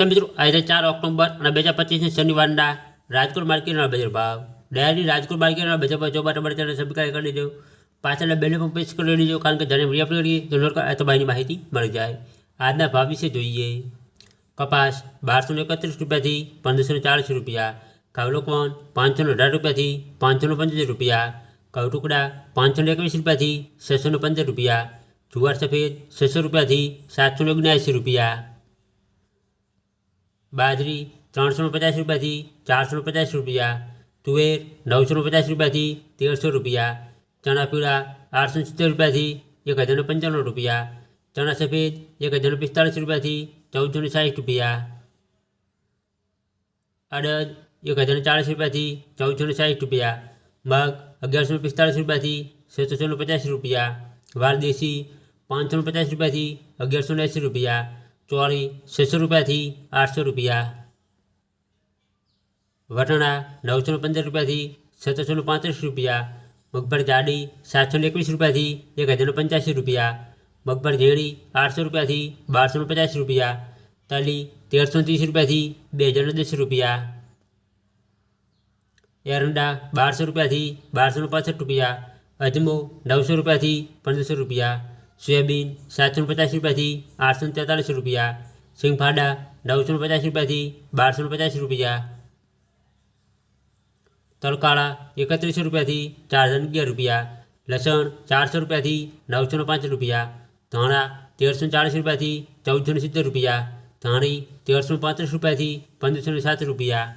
નમસ્કાર મિત્રો, આજે ચાર ઓક્ટોબર અને બે હજાર પચીસની શનિવારના રાજકોટ માર્કેટના બજાર ભાવ. ડાયરી રાજકોટ માર્કેટના બજાર ભાવ જોવા માટે ચેનલ સબસ્ક્રાઈબ કરી દેજો. પાછળ બેલ પણ પ્રેસ કરી દેજો, કારણ કે જ્યારે વીડિયો અપલોડ કરીએ તો નોટ આ તમારી માહિતી મળી જાય. આજના ભાવ વિશે જોઈએ. કપાસ બારસો એકત્રીસ રૂપિયાથી પંદરસો ને ચાળીસ રૂપિયા. કાવલોકોન પાંચસો ને અઢાર રૂપિયાથી પાંચસો પંચોતેર રૂપિયા. કવ ટુકડા પાંચસો એકવીસ રૂપિયાથી છસો પંદર રૂપિયા. જુવાર સફેદ છસો રૂપિયાથી સાતસો ને ઓગણએંસી રૂપિયા. બાજરી ત્રણસો પચાસ રૂપિયાથી ચારસો પચાસ રૂપિયા, તુવેર નવસો પચાસ રૂપિયાથી તેરસો રૂપિયા, ચણા પીળા આઠસો સિત્તેર રૂપિયાથી એક હજાર પંચાણું રૂપિયા, ચણા સફેદ એક હજાર પિસ્તાળીસ રૂપિયાથી ચૌદસો સાઠ રૂપિયા, અડદ એક હજાર ચાળીસ રૂપિયાથી ચૌદસો સાઠ રૂપિયા, મગ અગિયારસો પિસ્તાળીસ રૂપિયાથી સત્તરસો પચાસ રૂપિયા વાલદેશી પાંચસો પચાસ રૂપિયાથી અગિયારસો એંસી રૂપિયા ચોળી છસો રૂપિયાથી આઠસો રૂપિયા. વટાણા નવસો પંદર રૂપિયાથી સત્તરસો પાંત્રીસ રૂપિયા. મગફળી જાડી સાતસો એકવીસ રૂપિયાથી એક હજાર પંચ્યાસી રૂપિયા. મગફળી ઝીણી આઠસો રૂપિયાથી બારસો પચાસ રૂપિયા. તલી તેરસો ત્રીસ રૂપિયાથી બે હજાર દસ રૂપિયા. એરંડા બારસો રૂપિયાથી બારસો પાંસઠ રૂપિયા. અજમો નવસો રૂપિયાથી પંદરસો રૂપિયા. સોયાબીન સાતસો પચાસ રૂપિયાથી આઠસો તેતાલીસ રૂપિયા, સિંગફાડા નવસો પચાસ રૂપિયાથી બારસો પચાસ રૂપિયા તલકાળા એકત્રીસો રૂપિયાથી ચાર હજાર અગિયાર રૂપિયા, લસણ ચારસો રૂપિયાથી નવસો પાંચ રૂપિયા, ધાણા તેરસો ચાળીસ રૂપિયાથી ચૌદસો સિત્તેર રૂપિયા, ધાણી તેરસો પાંત્રીસ રૂપિયાથી પંદરસો સાત રૂપિયા,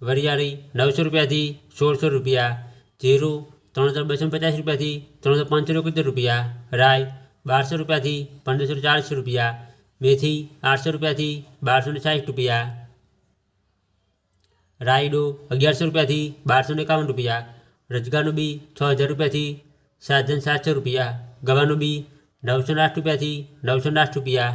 વરિયાળી નવસો રૂપિયાથી સોળસો રૂપિયા, જીરું ત્રણ હજાર બસો પચાસ રૂપિયાથી ત્રણ હજાર પાંચસો એકોતેર રૂપિયા, રાય બારસો રૂપિયાથી પંદરસો ચાલીસ રૂપિયા, મેથી આઠસો રૂપિયાથી બારસો સાઠ રૂપિયા, રાયડો અગિયારસો રૂપિયાથી બારસો એકાવન રૂપિયા, રજગાનું બી છ હજાર રૂપિયાથી સાત હજાર સાતસો રૂપિયા, ગવાનું બી નવસો આઠ રૂપિયાથી નવસો આઠ રૂપિયા